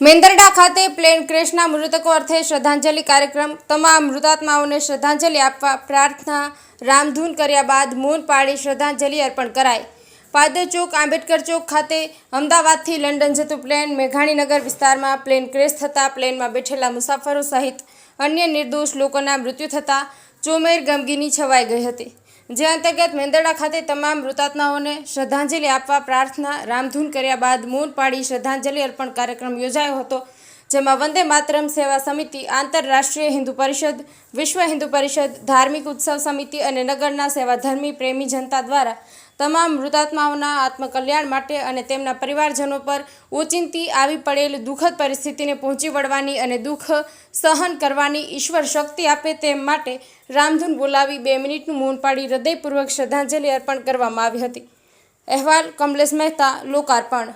મેંદરડા ખાતે પ્લેન ક્રેશના મૃતકો અર્થે શ્રદ્ધાંજલિ કાર્યક્રમ. તમામ મૃતાત્માઓને શ્રદ્ધાંજલિ આપવા પ્રાર્થના રામધૂન કર્યા બાદ મૌન પાળી શ્રદ્ધાંજલિ અર્પણ કરાઈ. પાદર ચોક આંબેડકર ચોક ખાતે અમદાવાદથી લંડન જતું પ્લેન મેઘાણીનગર વિસ્તારમાં પ્લેન ક્રેશ થતાં પ્લેનમાં બેઠેલા મુસાફરો સહિત અન્ય નિર્દોષ લોકોના મૃત્યુ થતાં ચોમેર ગમગીની છવાઈ ગઈ હતી. જે અંતર્ગત મેંદરડા ખાતે તમામ મૃતાત્માઓને શ્રદ્ધાંજલિ આપવા પ્રાર્થના રામધૂન કર્યા બાદ મૌન પાડી શ્રદ્ધાંજલિ અર્પણ કાર્યક્રમ યોજાયો હતો. જેમાં વંદે માતરમ સેવા સમિતિ, આંતરરાષ્ટ્રીય હિન્દુ પરિષદ, વિશ્વ હિન્દુ પરિષદ, ધાર્મિક ઉત્સવ સમિતિ અને નગરના સેવાધર્મી પ્રેમી જનતા દ્વારા તમામ મૃતાત્માઓના આત્મકલ્યાણ માટે અને તેમના પરિવારજનો પર ઓચિંતી આવી પડેલ દુઃખદ પરિસ્થિતિને પહોંચી વળવાની અને દુઃખ સહન કરવાની ઈશ્વર શક્તિ આપે તેમ માટે રામધૂન બોલાવી બે મિનિટનું મૌન પાડી હૃદયપૂર્વક શ્રદ્ધાંજલિ અર્પણ કરવામાં આવી હતી. અહેવાલ કમલેશ મહેતા, લોકાર્પણ.